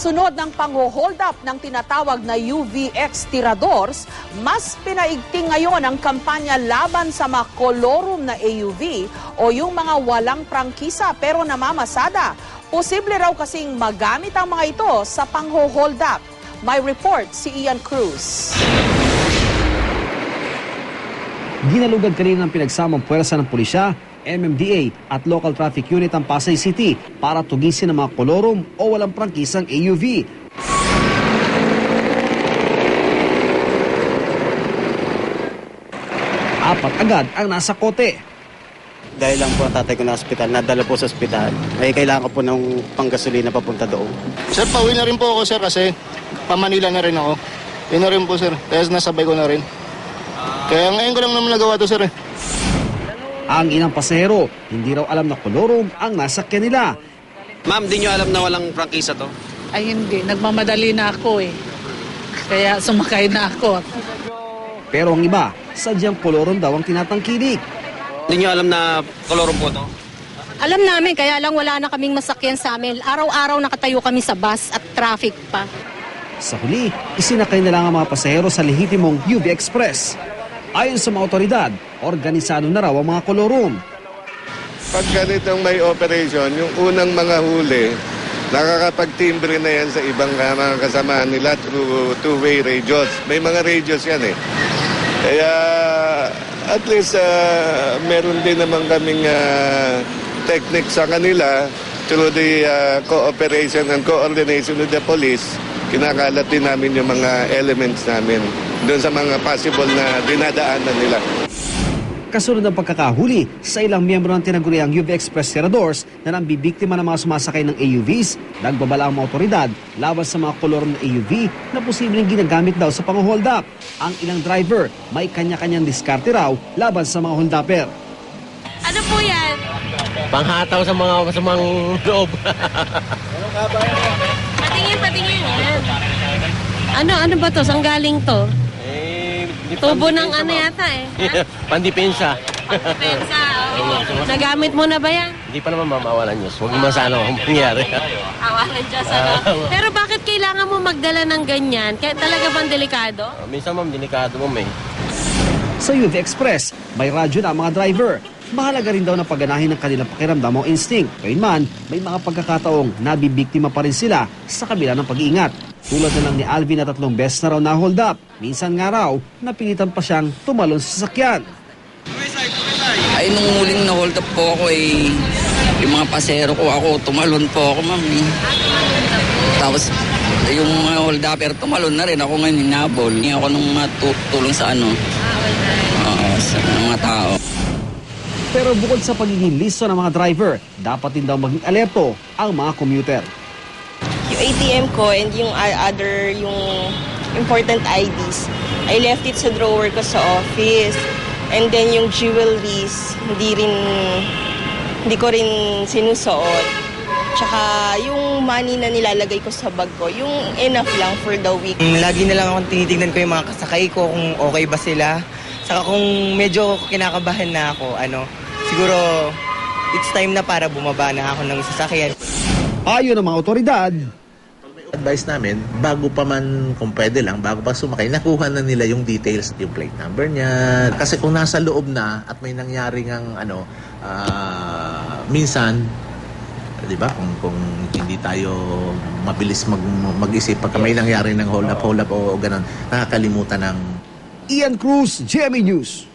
Sunod ng pang-hold up ng tinatawag na UVX tiradors, mas pinaigting ngayon ang kampanya laban sa mga kolorum na AUV o yung mga walang prangkisa pero namamasada. Posible raw kasing magamit ang mga ito sa pang-hold up. May report si Ian Cruz. Ginalugad kanina ng pinagsamang puwersa ng pulisya, MMDA at local traffic unit ang Pasay City para tugisin ang mga kolorum o walang prangkisang AUV. Apat agad ang nasa kote. Dahil lang po ang tatay ko na ospital, nadala po sa ospital. Ay kailangan ko po ng panggasolina papunta doon. Sir, pauwi na rin po ako, sir, kasi pa-Manila na rin ako. Yun na rin po, sir. Kaya nasabay ko na rin. Kaya ngayon ko lang naman nagawa to, sir. eh. Ang inang pasahero, hindi raw alam na kolorum ang nasakyan nila. Ma'am, di nyo alam na walang prangkisa to? Ay hindi, nagmamadali na ako eh. Kaya sumakay na ako. Pero ang iba, sadyang kolorum daw ang tinatangkilik. Di nyo alam na kolorum po to? Alam namin, kaya lang wala na kaming masakyan sa amin. Araw-araw nakatayo kami sa bus at traffic pa. Sa huli, isinakay na lang ang mga pasahero sa lehitimong UV Express. Ayon sa mga otoridad, organisado na raw ang mga kolorum. Pag ganitong may operation, yung unang mga huli, nakakapagtimbre na yan sa ibang mga kasamahan nila through two-way radios. May mga radios yan eh. Kaya at least uh, meron din naman kaming uh, technique sa kanila through the uh, cooperation and coordination with the police. Kinakalat din namin yung mga elements namin doon sa mga possible na dinadaanan nila. Kasunod ng pagkakahuli sa ilang miyembro ng tinaguriang UV Express Tiradors na nang bibiktima ng mga sumasakay ng AUVs, nagbabala ang mga otoridad laban sa mga kolor ng AUV na posibleng ginagamit daw sa pang-hold up. Ang ilang driver may kanya-kanyang diskarte raw laban sa mga hold-upper. Ano po yan? Panghataw sa mga masamang loob. Patingin, patingin. Ano, ano ba to? Saan galing to? eh, Tubo ng ano yata eh. Ha? Pandepensa. Pensa, oo. Nagamit mo na ba yan? Hindi pa naman mamawalan Diyos. Huwag naman sana akong mangyari. Awalan Diyos, ano? Pero bakit kailangan mo magdala ng ganyan? Kaya talaga bang delikado? Ah, Minsan ma'am, delikado mo may. Sa UV Express, may radyo na ang mga driver. Mahalaga rin daw na pagganahin ng kanilang pakiramdam o instinct. Gayunman, may mga pagkakataong nabibiktima pa rin sila sa kabila ng pag-iingat. Tulad na lang ni Alvin na tatlong beses na raw na hold up. Minsan nga raw, napilitan pa siyang tumalon sa sasakyan. Ay, nung muling na-hold up po ako, eh, yung mga pasero ko, ako, tumalon po ako, ma'am. eh. Tapos, yung mga hold upper, tumalon na rin. Ako ngayon, hinabol. Hindi ako nung matulong sa ano. Oo, sa mga tao. Pero bukod sa pagiging listo ng mga driver, dapat din daw maging alerto ang mga commuter. yung ATM ko and yung other, yung important IDs, I left it sa drawer ko sa office. And then yung jewelries, hindi rin, hindi ko rin sinusuot. Tsaka yung money na nilalagay ko sa bag ko, yung enough lang for the week. Lagi na lang akong tinitignan ko yung mga kasakay ko kung okay ba sila. Saka kung medyo kinakabahan na ako, ano, siguro it's time na para bumaba na ako ng sasakyan. Ayon ng mga otoridad, advice namin, bago pa man, kung pwede lang, bago pa sumakay, nakuha na nila yung details, yung plate number niya. Kasi kung nasa loob na at may nangyari ng ano, ah, minsan, di ba, kung, kung hindi tayo mabilis mag, mag-isip pagka may nangyari ng hold up, hold up o, o ganun, nakakalimutan ng Ian Cruz, GMA News.